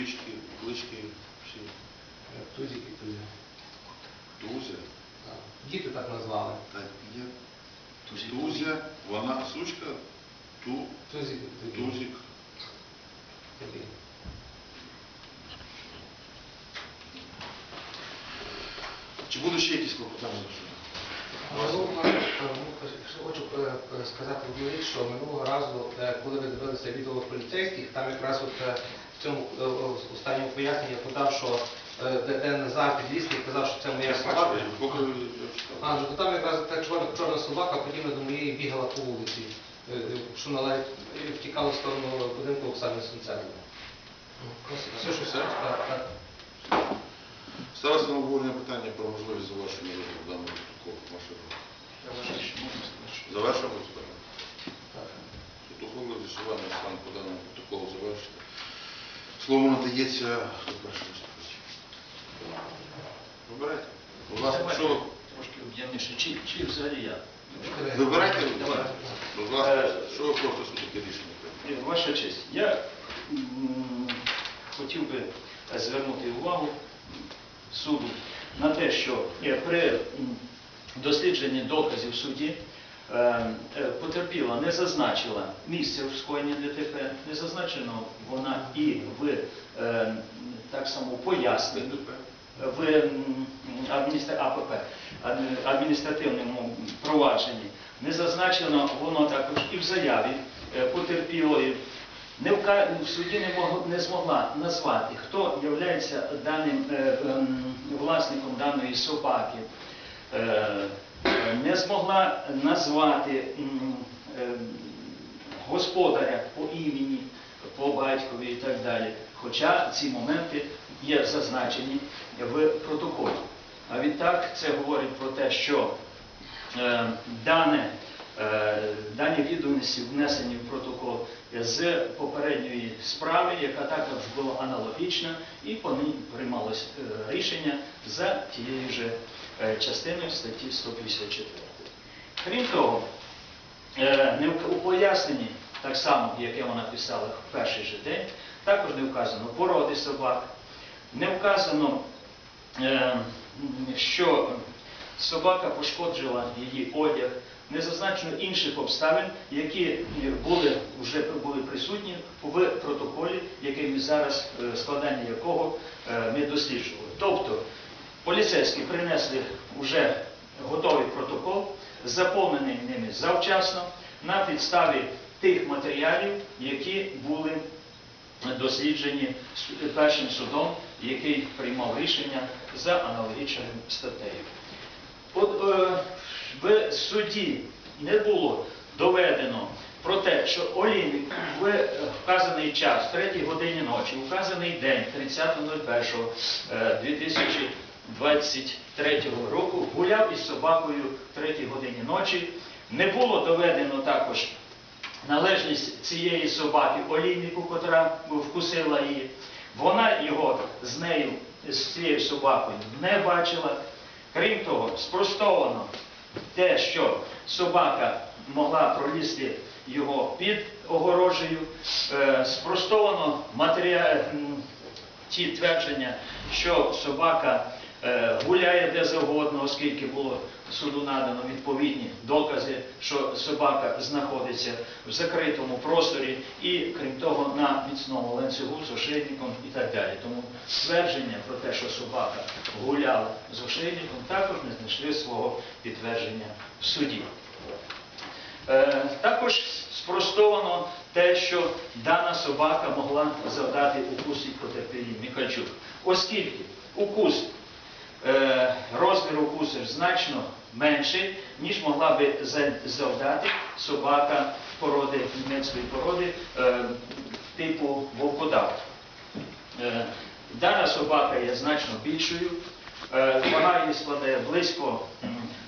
клички, клички всі. Тузик і Тузя. Тузя. Так. Діти так назвали. Так, є. Тузя, вона сучка, ту, Тузик тузик. Такий. Чи будуть ще якісь клопотання? Минулого разу, е, ну, Хочу е, е, сказати одну річ, що минулого разу, е, коли ви дивилися відео поліцейських, там якраз от е, в цьому е, останньому поясненні я подав, що е, де, Назар підлісник казав, що це моя собака. А, ну там якраз та чорна, собака подібна до моєї бігала по вулиці, е, е, що належить, е, втікала в сторону будинку Оксани Сунцевої. Ну, Все, що все. Так, так. Ставиться на обговорення питання про можливість завершення розгляду даного протоколу. Ваше завершуємо розгляд. так. Суд ухвалив з'ясування стан по даному протоколу завершити. Слово надається хто перший виступить. Вибирайте. Будь ласка, Давайте що ви? Трошки об'ємніше. Чи, чи взагалі я? Вибирайте. Давай. Будь ласка, Е, що ви просто таке рішення прийняли? Е, Ваша честь, я м, хотів би звернути увагу суду на те, що е, при м, дослідженні доказів е, е, потерпіла не зазначила місце скоєння ДТП, не зазначено вона і в е, так само поясненні в. АПП, адміністративному провадженні. Не зазначено воно також і в заяві е, потерпілої. Не в суді не, мог... не змогла назвати, хто є даним е, ем, власником даної собаки. Е, е, Не змогла назвати ем, господаря по імені, по батькові і так далі. Хоча ці моменти є зазначені в протоколі. А відтак це говорить про те, що е, дане, е, дані відомості внесені в протокол з попередньої справи, яка також була аналогічна, і по ній приймалось е, рішення за тією же е, частиною статті 154. Крім того, Е, не у поясненні, так само, яке вона писала в перший же день, також не вказано породи собак, не вказано, е, що собака пошкоджила її одяг, не зазначено інших обставин, які були вже були присутні в протоколі, який ми зараз складання якого ми досліджували. Тобто Поліцейські принесли вже готовий протокол, заповнений ними завчасно на підставі тих матеріалів, які були досліджені першим судом, який приймав рішення за аналогічною статтею. От е, в суді не було доведено про те, що Олійник в вказаний час, в 3 годині ночі, вказаний день 30.01.2000 23-го року гуляв із собакою в 3-й годині ночі. Не було доведено також належність цієї собаки олійнику, яка вкусила її. Вона його з нею, з цією собакою не бачила. Крім того, спростовано те, що собака могла пролізти його під огорожею, е, спростовано матеріал... ті твердження, що собака гуляє де завгодно, оскільки було суду надано відповідні докази, що собака знаходиться в закритому просторі і, крім того, на міцному ланцюгу з ошейником і так далі. Тому твердження про те, що собака гуляла з ошейником, також не знайшли свого підтвердження в суді. Е, Також спростовано те, що дана собака могла завдати укус і потерпілій Михальчук. Оскільки укус, е, розмір укусу значно менший, ніж могла би завдати собака породи, німецької породи е, типу вовкодав. Е, Дана собака є значно більшою. Е, Вага її складає близько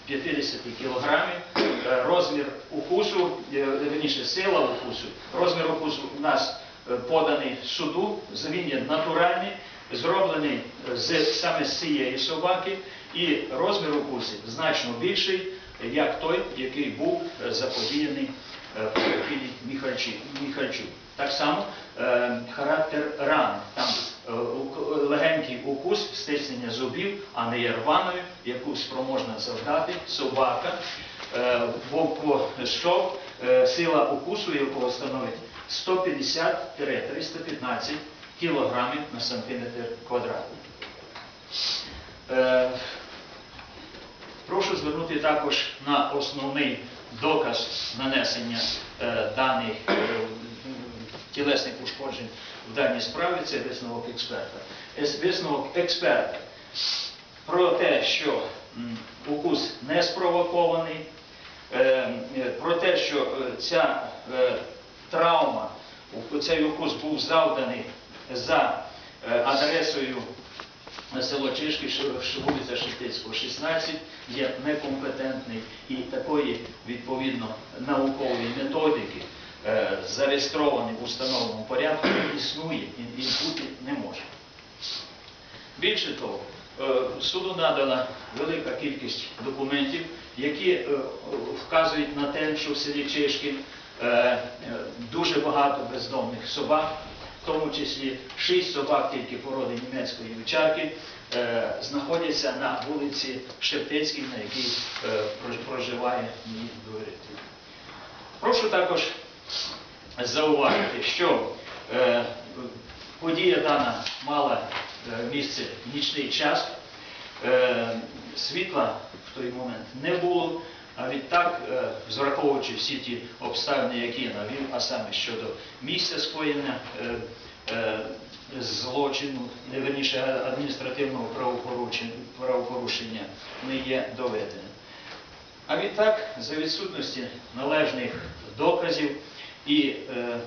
50 кілограмів. Е, Розмір укусу, е, верніше сила укусу, розмір укусу у нас е, поданий суду, він є натуральний, зроблений з, саме з цієї собаки, і розмір укусу значно більший, як той, який був е, заподіяний е, Міхальчук. Так само е, характер ран. Там легенький укус, стиснення зубів, а не є рваною, яку спроможна завдати собака, е, вовкошов, сила укусу якого становить 150-315 кілограмів на сантиметр квадратний. Е, Прошу звернути також на основний доказ нанесення е, даних е, тілесних ушкоджень в даній справі, це висновок експерта. Висновок експерта про те, що укус не спровокований, про те, що ця е, травма, цей укус був завданий за е, адресою село Чишки, вулиця Шептицького, 16, є некомпетентний і такої, відповідно, наукової методики, е, зареєстрований в установленому порядку, існує і бути не може. Більше того, е, суду надана велика кількість документів, які вказують на те, що в селі Чишкін дуже багато бездомних собак, в тому числі шість собак тільки породи німецької вівчарки, е, знаходяться на вулиці Шептицькій, на якій е, прож- проживає мій довіритель. Прошу також зауважити, що е, подія дана мала е, місце в нічний час. Світла в той момент не було, а відтак, е, враховуючи всі ті обставини, які я навів, а саме щодо місця скоєння е, е, злочину, верніше адміністративного правопорушення, не є доведеним. А відтак, за відсутності належних доказів і е,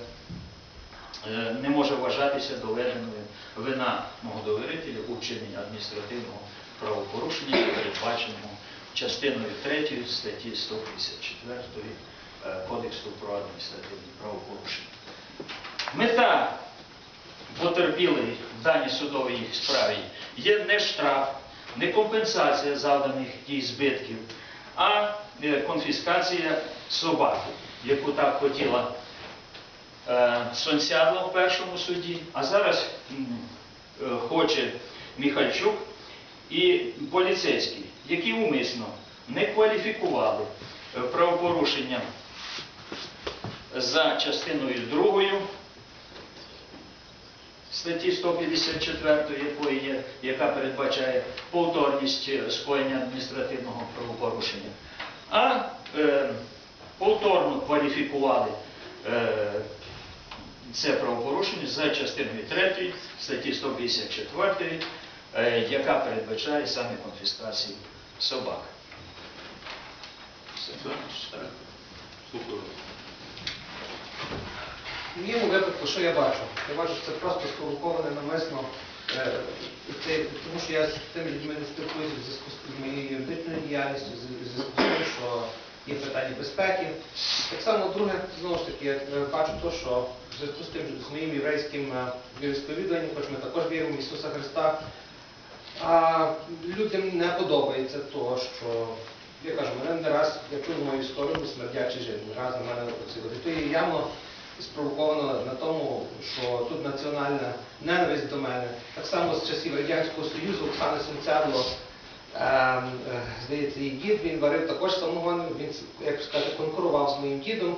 е, не може вважатися доведеною вина мого довірителя у вчиненні адміністративного правопорушення, передбаченого частиною 3 статті 154 е, Кодексу про адміністративні правопорушення. Мета потерпілий в даній судовій справі є не штраф, не компенсація завданих їй збитків, а е, конфіскація собаки, яку так хотіла е, Сонсядла в першому суді, а зараз хоче Міхальчук і поліцейські, які умисно не кваліфікували е, правопорушення за частиною другою статті 154, якої є, яка передбачає повторність е, скоєння адміністративного правопорушення, а е, повторно кваліфікували е, це правопорушення за частиною 3 статті 154, е, яка передбачає саме конфіскацію собак. В моєму випадку, що я бачу? Я бачу, що це просто спровоковане намисно, е, це, тому що я з тими людьми не спілкуюся в зв'язку з моєю юридичною діяльністю, в зв'язку з тим, що є питання безпеки. Так само, друге, знову ж таки, я е, бачу то, що в зв'язку з тим, з моїм єврейським е, віросповіданням, хоч ми також віримо в Ісуса Христа, а людям не подобається то, що я кажу, мене не раз, я чув мою історію, смердячий жив, не раз на мене оці То є явно спровоковано на тому, що тут національна ненависть до мене. Так само з часів Радянського Союзу Оксана Сенцярло, ем, е, здається, її дід, він варив також самогон, він, як сказати, конкурував з моїм дідом.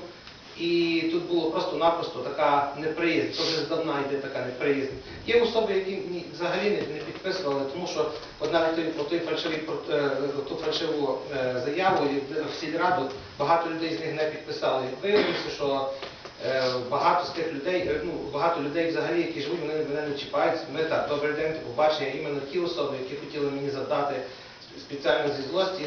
І тут було просто-напросто така неприязнь, то вже здавна йде така неприязнь. Є особи, які взагалі не, підписували, тому що от навіть той, фальшивий, про- е, ту фальшиву е, заяву в сільраду багато людей з них не підписали. Виявилося, що е, багато з тих людей, ну багато людей взагалі, які живуть, вони мене не чіпають. Ми так, добрий день, до побачення, іменно ті особи, які хотіли мені завдати спеціально зі злості,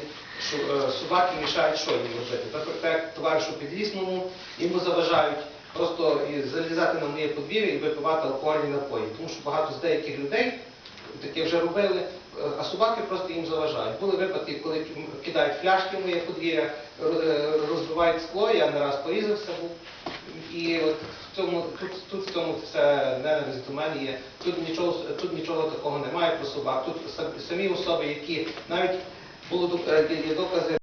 що е, собаки мішають що їм робити. Так, так товаришу підлісному йому заважають просто залізати на моє подвір'я і випивати алкогольні напої. Тому що багато з деяких людей таке вже робили, е, а собаки просто їм заважають. Були випадки, коли кидають фляшки в моє подвір'я, е, розбивають скло, я не раз порізався був. І от в цьому, тут, тут в цьому все ненависть є. Тут нічого, тут нічого такого немає про собак. Тут сам- самі особи, які навіть є докази